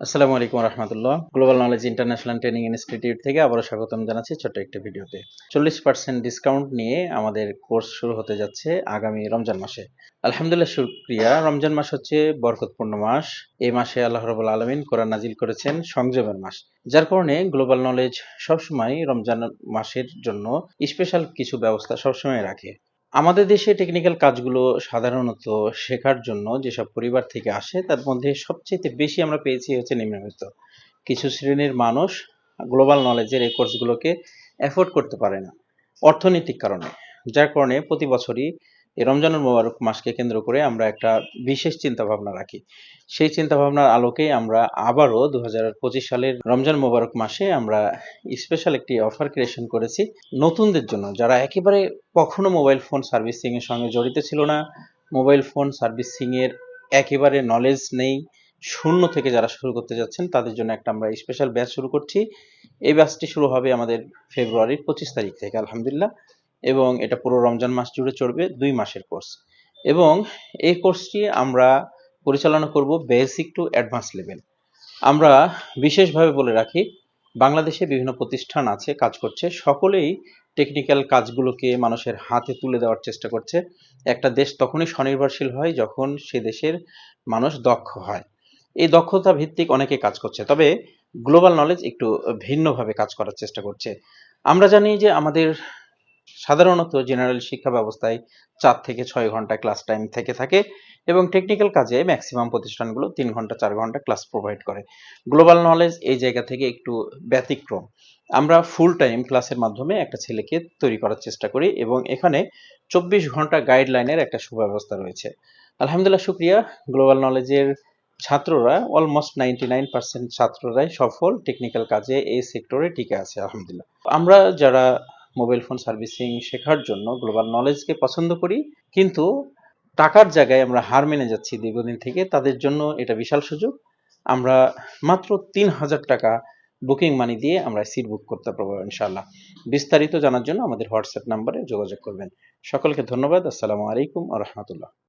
আসসালামু আলাইকুম রহমতুল্লাহ। Global knowledge international training institute থেকে আবারও স্বাগতম জানাচ্ছি ছোট্ট একটি ভিডিওতে। চল্লিশ পার্সেন্ট ডিসকাউন্ট নিয়ে আমাদের কোর্স শুরু হতে যাচ্ছে আগামী রমজান মাসে। আলহামদুলিল্লাহ, শুক্রিয়া। রমজান মাস হচ্ছে বরকতপূর্ণ মাস। এই মাসে আল্লাহ রবুল আলমিন কোরআন নাজিল করেছেন সংযমের মাস। যার কারণে গ্লোবাল নলেজ সবসময় রমজান মাসের জন্য স্পেশাল কিছু ব্যবস্থা সবসময় রাখে। আমাদের দেশে টেকনিক্যাল কাজগুলো সাধারণত শেখার জন্য যেসব পরিবার থেকে আসে, তার মধ্যে সবচেয়ে বেশি আমরা পেয়েছি হচ্ছে নিম্নবিত্ত। কিছু শ্রেণির মানুষ গ্লোবাল নলেজের এই কোর্সগুলোকে অ্যাফোর্ড করতে পারে না অর্থনৈতিক কারণে, যার কারণে প্রতি বছরই এই রমজানুল মোবারক মাসকে কেন্দ্র করে আমরা একটা বিশেষ চিন্তা ভাবনা রাখি। সেই চিন্তা ভাবনার আলোকে আমরা আবারও দু হাজার পঁচিশ সালের রমজান মোবারক মাসে আমরা স্পেশাল একটি অফার ক্রিয়েশন করেছি নতুনদের জন্য। যারা একেবারে কখনো মোবাইল ফোন সার্ভিসিং এর সঙ্গে জড়িত ছিল না মোবাইল ফোন সার্ভিসিং এর একেবারে নলেজ নেই, শূন্য থেকে যারা শুরু করতে যাচ্ছেন তাদের জন্য একটা আমরা স্পেশাল ব্যাচ শুরু করছি। এই ব্যাচটি শুরু হবে আমাদের ফেব্রুয়ারির পঁচিশ তারিখ থেকে, আলহামদুলিল্লাহ। এবং এটা পুরো রমজান মাস জুড়ে চলবে দুই মাসের কোর্স এবং এই কোর্সটি আমরা পরিচালনা করব বেসিক টু অ্যাডভান্স লেভেল আমরা বিশেষভাবে বলে রাখি, বাংলাদেশে বিভিন্ন প্রতিষ্ঠান আছে, কাজ করছে। সকলেই টেকনিক্যাল কাজগুলোকে মানুষের হাতে তুলে দেওয়ার চেষ্টা করছে। একটা দেশ তখনই স্বনির্ভরশীল হয় যখন সে দেশের মানুষ দক্ষ হয়। এই দক্ষতা ভিত্তিক অনেকে কাজ করছে, তবে গ্লোবাল নলেজ একটু ভিন্নভাবে কাজ করার চেষ্টা করছে। আমরা জানি যে আমাদের সাধারণত জেনারেল শিক্ষা ব্যবস্থায় চার থেকে ছয় ঘণ্টা ক্লাস টাইম থেকে থাকে এবং টেকনিক্যাল কাজে ম্যাক্সিমাম প্রতিষ্ঠানগুলো তিন ঘণ্টা, চার ঘণ্টা ক্লাস প্রোভাইড করে। গ্লোবাল নলেজ এই জায়গা থেকে একটু ব্যতিক্রম। আমরা ফুল টাইম ক্লাসের মাধ্যমে একটা ছেলেকে তৈরি করার চেষ্টা করি এবং এখানে চব্বিশ ঘণ্টা গাইডলাইনের একটা সুব্যবস্থা রয়েছে। আলহামদুলিল্লাহ, শুক্রিয়া। গ্লোবাল নলেজের ছাত্ররা অলমোস্ট নাইনটি নাইন পার্সেন্ট ছাত্ররাই সফল টেকনিক্যাল কাজে এই সেক্টরে টিকে আছে, আলহামদুলিল্লাহ। আমরা যারা মোবাইল ফোন সার্ভিসিং শেখার জন্য গ্লোবাল নলেজকে পছন্দ করি। কিন্তু টাকার জায়গায় আমরা হার মেনে যাচ্ছি দীর্ঘদিন থেকে, তাদের জন্য এটা বিশাল সুযোগ। আমরা মাত্র তিন হাজার টাকা বুকিং মানি দিয়ে আমরা সিট বুক করতে পারব ইনশাল্লাহ বিস্তারিত জানার জন্য আমাদের হোয়াটসঅ্যাপ নাম্বারে যোগাযোগ করবেন। সকলকে ধন্যবাদ। আসসালামু আলাইকুম আ রহমতুল্লাহ।